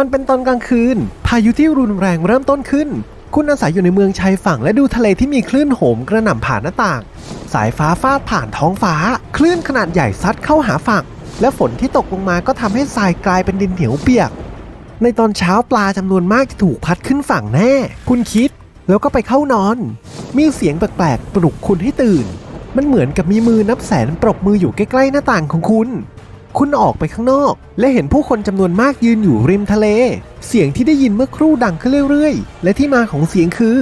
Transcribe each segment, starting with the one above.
มันเป็นตอนกลางคืน พายุที่รุนแรงเริ่มต้นขึ้น คุณอาศัยอยู่ในเมืองชายฝั่งและดูทะเลที่มีคลื่นโหมกระหน่ำผ่านหน้าต่าง สายฟ้าฟาดผ่านท้องฟ้า คลื่นขนาดใหญ่ซัดเข้าหาฝั่ง และฝนที่ตกลงมาก็ทำให้ทรายกลายเป็นดินเหนียวเปียก ในตอนเช้าปลาจำนวนมากจะถูกพัดขึ้นฝั่งแน่ คุณคิดแล้วก็ไปเข้านอน มีเสียงแปลกๆปลุกคุณให้ตื่น มันเหมือนกับมีมือนับแสนปรบมืออยู่ใกล้ๆหน้าต่างของคุณ คุณออกไปข้างนอก และเห็นผู้คนจำนวนมากยืนอยู่ริมทะเล เสียงที่ได้ยินเมื่อครู่ดังขึ้นเรื่อยๆ และที่มาของเสียงคือ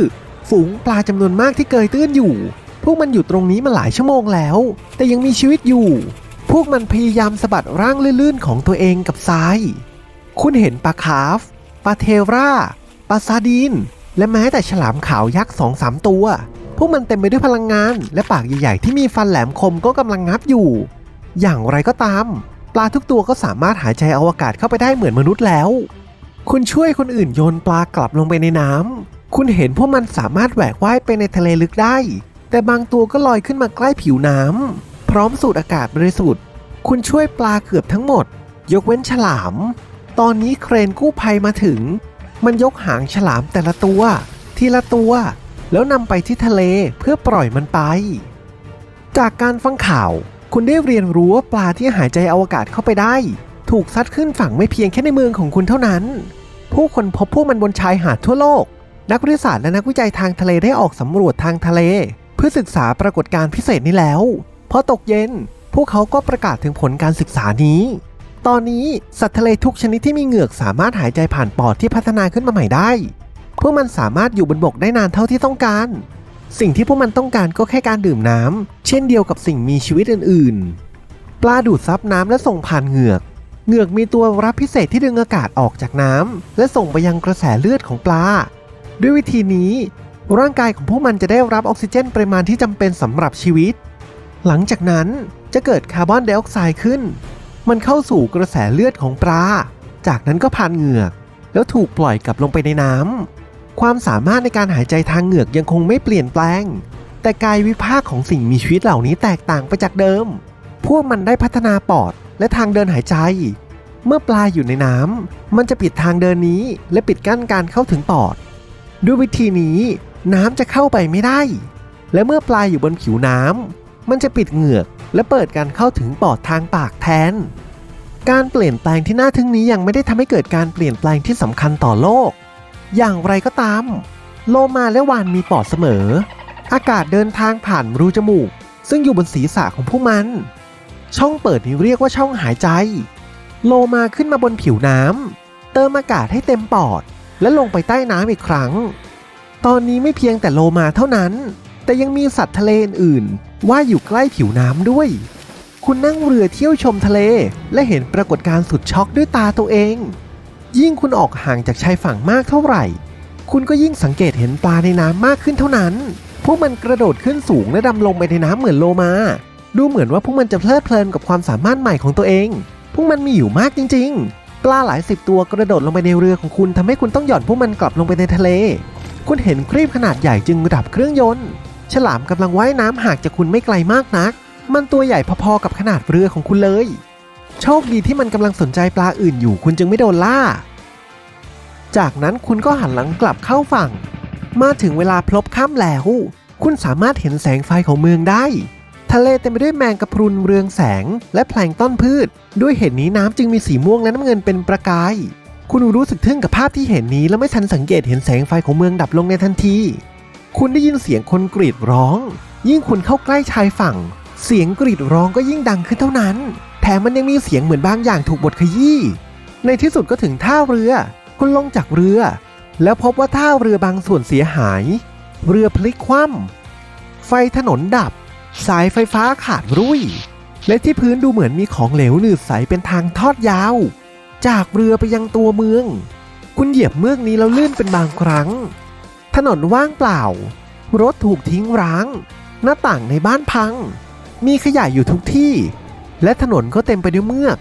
ฝูงปลาจำนวนมากที่เกยตื้นอยู่ พวกมันอยู่ตรงนี้มาหลายชั่วโมงแล้ว แต่ยังมีชีวิตอยู่ พวกมันพยายามสะบัดร่างลื่นๆของตัวเองกับทราย คุณเห็นปลาคาร์ฟปลาเทราปลาซาดีนและแม้แต่ฉลามขาวยักษ์สองสามตัว พวกมันเต็มไปด้วยพลังงาน และปากใหญ่ๆที่มีฟันแหลมคมก็กำลังงับอยู่ อย่างไรก็ตาม ลาทุกตัวก็สามารถหายใจเอาอากาศเข้าไปได้เหมือนมนุษย์แล้ว คุณช่วยคนอื่นโยนปลากลับลงไปในน้ำคุณเห็นพวกมันสามารถแหวกว่ายไปในทะเลลึกได้ แต่บางตัวก็ลอยขึ้นมาใกล้ผิวน้ำพร้อมสูดอากาศบริสุทธิ์ คุณช่วยปลาเกือบทั้งหมด ยกเว้นฉลาม ตอนนี้เครนกู้ภัยมาถึง มันยกหางฉลามแต่ละตัว ทีละตัว แล้วนำไปที่ทะเลเพื่อปล่อยมันไป จากการฟังข่าว คุณได้เรียนรู้ว่าปลาที่หายใจเอาอากาศเข้าไปได้ ถูกซัดขึ้นฝั่งไม่เพียงแค่ในเมืองของคุณเท่านั้น ผู้คนพบพวกมันบนชายหาดทั่วโลก นักวิทยาศาสตร์และนักวิจัยทางทะเลได้ออกสำรวจทางทะเล เพื่อศึกษาปรากฏการณ์พิเศษนี้แล้วพอตกเย็น พวกเขาก็ประกาศถึงผลการศึกษานี้ ตอนนี้สัตว์ทะเลทุกชนิดที่มีเหงือกสามารถหายใจผ่านปอดที่พัฒนาขึ้นมาใหม่ได้พวกมันสามารถอยู่บนบกได้นานเท่าที่ต้องการ สิ่งที่พวกมันต้องการก็แค่การดื่มน้ำ เช่นเดียวกับสิ่งมีชีวิตอื่นๆ ปลาดูดซับน้ำและส่งผ่านเหงือก เหงือกมีตัวรับพิเศษที่ดึงอากาศออกจากน้ำและส่งไปยังกระแสเลือดของปลา ด้วยวิธีนี้ ร่างกายของพวกมันจะได้รับออกซิเจนปริมาณที่จำเป็นสำหรับชีวิต หลังจากนั้นจะเกิดคาร์บอนไดออกไซด์ขึ้น มันเข้าสู่กระแสเลือดของปลา จากนั้นก็ผ่านเหงือก แล้วถูกปล่อยกลับลงไปในน้ำ ความสามารถในการหายใจทางเหงือกยังคงไม่เปลี่ยนแปลง แต่กายวิภาคของสิ่งมีชีวิตเหล่านี้แตกต่างไปจากเดิม พวกมันได้พัฒนาปอดและทางเดินหายใจ เมื่อปลาอยู่ในน้ำมันจะปิดทางเดินนี้ และปิดกั้นการเข้าถึงปอด ด้วยวิธีนี้น้ำจะเข้าไปไม่ได้ และเมื่อปลาอยู่บนผิวน้ำมันจะปิดเหงือก และเปิดการเข้าถึงปอดทางปากแทน การเปลี่ยนแปลงที่น่าทึ่งนี้ยังไม่ได้ทำให้เกิดการเปลี่ยนแปลงที่สำคัญต่อโลก อย่างไรก็ตาม โลมาและวานมีปอดเสมอ อากาศเดินทางผ่านรูจมูก ซึ่งอยู่บนศีรษะของพวกมัน ช่องเปิดนี้เรียกว่าช่องหายใจ โลมาขึ้นมาบนผิวน้ำเติมอากาศให้เต็มปอด และลงไปใต้น้ำอีกครั้ง ตอนนี้ไม่เพียงแต่โลมาเท่านั้น แต่ยังมีสัตว์ทะเลอื่นๆว่ายอยู่ใกล้ผิวน้ำด้วย คุณนั่งเรือเที่ยวชมทะเล และเห็นปรากฏการณ์สุดช็อกด้วยตาตัวเอง ยิ่งคุณออกห่างจากชายฝั่งมากเท่าไหร่ คุณก็ยิ่งสังเกตเห็นปลาในน้ำมากขึ้นเท่านั้น พวกมันกระโดดขึ้นสูงและดำลงไปในน้ำเหมือนโลมา ดูเหมือนว่าพวกมันจะเพลิดเพลินกับความสามารถใหม่ของตัวเอง พวกมันมีอยู่มากจริง ๆ ปลาหลายสิบตัวกระโดดลงไปในเรือของคุณทำให้คุณต้องหย่อนพวกมันกลับลงไปในทะเล คุณเห็นครีบขนาดใหญ่จึงดับเครื่องยนต์ ฉลามกำลังว่ายน้ำห่างจากคุณไม่ไกลมากนัก มันตัวใหญ่พอๆกับขนาดเรือของคุณเลย โชคดีที่มันกำลังสนใจปลาอื่นอยู่คุณจึงไม่โดนล่า จากนั้นคุณก็หันหลังกลับเข้าฝั่ง มาถึงเวลาพลบค่ำแล้ว คุณสามารถเห็นแสงไฟของเมืองได้ ทะเลเต็มไปด้วยแมงกะพรุนเรืองแสงและแพลงต้นพืช ด้วยเหตุนี้น้ำจึงมีสีม่วงและน้ำเงินเป็นประกาย คุณรู้สึกทึ่งกับภาพที่เห็นนี้แล้วไม่ทันสังเกตเห็นแสงไฟของเมืองดับลงในทันที คุณได้ยินเสียงคนกรีดร้อง ยิ่งคุณเข้าใกล้ชายฝั่ง เสียงกรีดร้องก็ยิ่งดังขึ้นเท่านั้น มมันยังมีเสียงเหมือนบางอย่างถูกบดขยี้ ในที่สุดก็ถึงท่าเรือ คุณลงจากเรือ แล้วพบว่าท่าเรือบางส่วนเสียหาย เรือพลิกคว่ำไฟถนนดับ สายไฟฟ้าขาดรุ่ย และที่พื้นดูเหมือนมีของเหลวหนืดใสเป็นทางทอดยาว จากเรือไปยังตัวเมือง คุณเหยียบเมือกนี้แล้วลื่นเป็นบางครั้ง ถนนว่างเปล่า รถถูกทิ้งร้าง หน้าต่างในบ้านพัง มีขยะอยู่ทุกที่ และถนนก็เต็มไปด้วยเมือก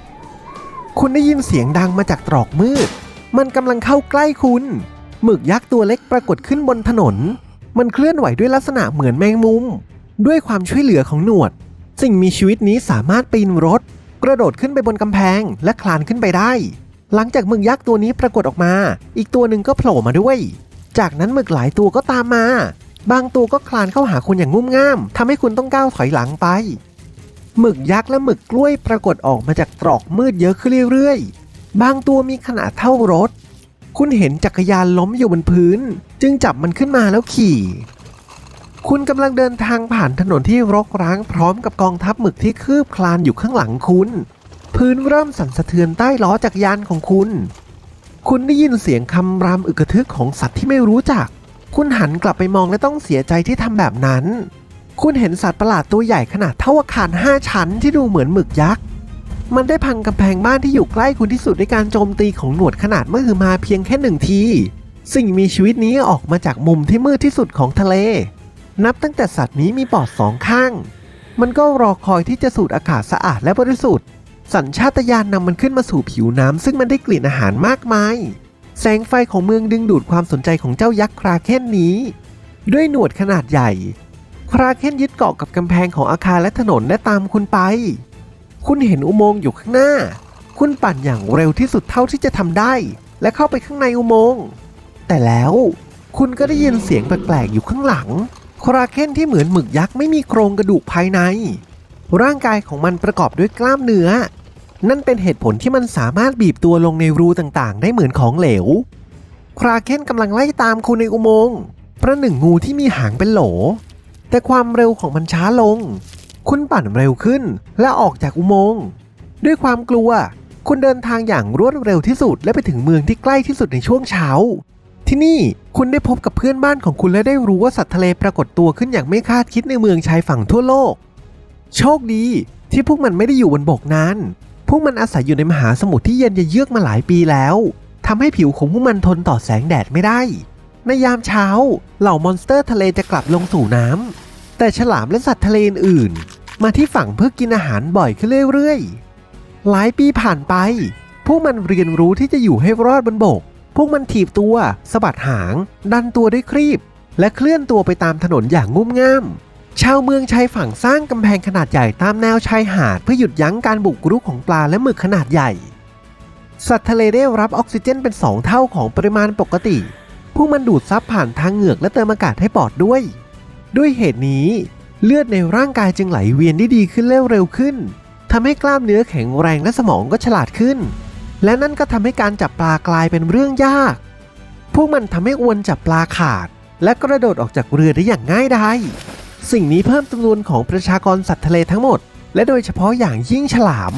คุณได้ยินเสียงดังมาจากตรอกมืด มันกำลังเข้าใกล้คุณ หมึกยักษ์ตัวเล็กปรากฏขึ้นบนถนน มันเคลื่อนไหวด้วยลักษณะเหมือนแมงมุม ด้วยความช่วยเหลือของหนวด สิ่งมีชีวิตนี้สามารถปีนรถ กระโดดขึ้นไปบนกำแพงและคลานขึ้นไปได้ หลังจากหมึกยักษ์ตัวนี้ปรากฏออกมา อีกตัวหนึ่งก็โผล่มาด้วย จากนั้นหมึกหลายตัวก็ตามมา บางตัวก็คลานเข้าหาคุณอย่างงุ่มง่ามทำให้คุณต้องก้าวถอยหลังไป หมึกยักษ์และหมึกกล้วยปรากฏออกมาจากตรอกมืดเยอะขึ้นเรื่อยๆ บางตัวมีขนาดเท่ารถ คุณเห็นจักรยานล้มอยู่บนพื้น จึงจับมันขึ้นมาแล้วขี่ คุณกำลังเดินทางผ่านถนนที่รกร้างพร้อมกับกองทัพหมึกที่คืบคลานอยู่ข้างหลังคุณ พื้นเริ่มสั่นสะเทือนใต้ล้อจักรยานของคุณ คุณได้ยินเสียงคำรามอึกทึกของสัตว์ที่ไม่รู้จัก คุณหันกลับไปมองและต้องเสียใจที่ทำแบบนั้น คุณเห็นสัตว์ประหลาดตัวใหญ่ขนาดเท่าอาคารห้าชั้นที่ดูเหมือนหมึกยักษ์ มันได้พังกำแพงบ้านที่อยู่ใกล้คุณที่สุดด้วยการโจมตีของหนวดขนาดมหึมาเพียงแค่หนึ่งที สิ่งมีชีวิตนี้ออกมาจากมุมที่มืดที่สุดของทะเล นับตั้งแต่สัตว์นี้มีปอดสองข้าง มันก็รอคอยที่จะสูดอากาศสะอาดและบริสุทธิ์ สัญชาตญาณนำมันขึ้นมาสู่ผิวน้ำซึ่งมันได้กลิ่นอาหารมากมาย แสงไฟของเมืองดึงดูดความสนใจของเจ้ายักษ์คราเคนนี้ ด้วยหนวดขนาดใหญ่ คราเคนยึดเกาะกับกำแพงของอาคารและถนนและตามคุณไป คุณเห็นอุโมงค์อยู่ข้างหน้า คุณปั่นอย่างเร็วที่สุดเท่าที่จะทำได้ และเข้าไปข้างในอุโมงค์ แต่แล้วคุณก็ได้ยินเสียงแปลกๆอยู่ข้างหลัง คราเคนที่เหมือนหมึกยักษ์ไม่มีโครงกระดูกภายใน ร่างกายของมันประกอบด้วยกล้ามเนื้อ นั่นเป็นเหตุผลที่มันสามารถบีบตัวลงในรูต่างๆ ได้เหมือนของเหลว คราเคนกำลังไล่ตามคุณในอุโมงค์ประหนึ่งงูที่มีหางเป็นโหล แต่ความเร็วของมันช้าลง คุณปั่นเร็วขึ้นและออกจากอุโมงค์ด้วยความกลัว คุณเดินทางอย่างรวดเร็วที่สุดและไปถึงเมืองที่ใกล้ที่สุดในช่วงเช้า ที่นี่คุณได้พบกับเพื่อนบ้านของคุณและได้รู้ว่าสัตว์ทะเลปรากฏตัวขึ้นอย่างไม่คาดคิดในเมืองชายฝั่งทั่วโลก โชคดีที่พวกมันไม่ได้อยู่บนบกนานพวกมันอาศัยอยู่ในมหาสมุทรที่เย็นเยือกมาหลายปีแล้วทำให้ผิวของพวกมันทนต่อแสงแดดไม่ได้ ในยามเช้า เหล่ามอนสเตอร์ทะเลจะกลับลงสู่น้ำ แต่ฉลามและสัตว์ทะเลอื่น มาที่ฝั่งเพื่อกินอาหารบ่อยขึ้นเรื่อยๆ หลายปีผ่านไป พวกมันเรียนรู้ที่จะอยู่ให้รอดบนบก พวกมันถีบตัวสะบัดหาง ดันตัวด้วยครีบ และเคลื่อนตัวไปตามถนนอย่างงุ่มง่ามชาวเมืองชายฝั่งสร้างกำแพงขนาดใหญ่ตามแนวชายหาดเพื่อหยุดยั้งการบุกรุกของปลาและหมึกขนาดใหญ่ สัตว์ทะเลได้รับออกซิเจนเป็น 2 เท่าของปริมาณปกติ พวกมันดูดซับผ่านทางเหงือกและเติมอากาศให้ปอดด้วย ด้วยเหตุนี้ เลือดในร่างกายจึงไหลเวียนได้ดีขึ้นเร็วขึ้นทำให้กล้ามเนื้อแข็งแรงและสมองก็ฉลาดขึ้น และนั่นก็ทำให้การจับปลากลายเป็นเรื่องยาก พวกมันทำให้อวนจับปลาขาด และกระโดดออกจากเรือได้อย่างง่ายดายสิ่งนี้เพิ่มจำนวนของประชากรสัตว์ทะเลทั้งหมด และโดยเฉพาะอย่างยิ่งฉลาม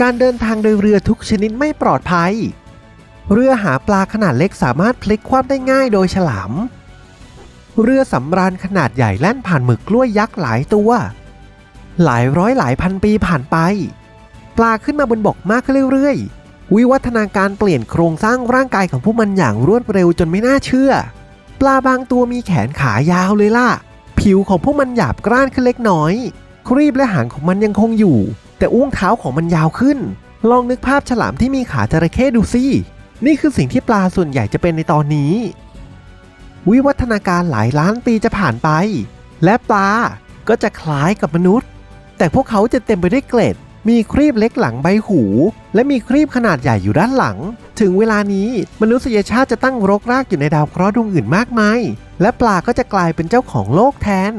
การเดินทางโดยเรือทุกชนิดไม่ปลอดภัย เรือหาปลาขนาดเล็กสามารถพลิกคว่ำได้ง่ายโดยฉลาม เรือสำราญขนาดใหญ่แล่นผ่านหมึกกล้วยยักษ์หลายตัว หลายร้อยหลายพันปีผ่านไป ปลาขึ้นมาบนบกมากขึ้นเรื่อยๆ วิวัฒนาการเปลี่ยนโครงสร้างร่างกายของพวกมันอย่างรวดเร็วจนไม่น่าเชื่อ ปลาบางตัวมีแขนขายาวเลยล่ะ ผิวของพวกมันหยาบกร้านขึ้นเล็กน้อย ครีบและหางของมันยังคงอยู่ แต่อุ้งเท้าของมันยาวขึ้น ลองนึกภาพฉลามที่มีขาจระเข้ดูสิ นี่คือสิ่งที่ปลาส่วนใหญ่จะเป็นในตอนนี้ วิวัฒนาการหลายล้านปีจะผ่านไป และปลาก็จะคล้ายกับมนุษย์ แต่พวกเขาจะเต็มไปด้วยเกล็ด มีครีบเล็กหลังใบหู และมีครีบขนาดใหญ่อยู่ด้านหลัง ถึงเวลานี้มนุษยชาติจะตั้งรกรากอยู่ในดาวเคราะห์ดวงอื่นมากมาย และปลาก็จะกลายเป็นเจ้าของโลกแทน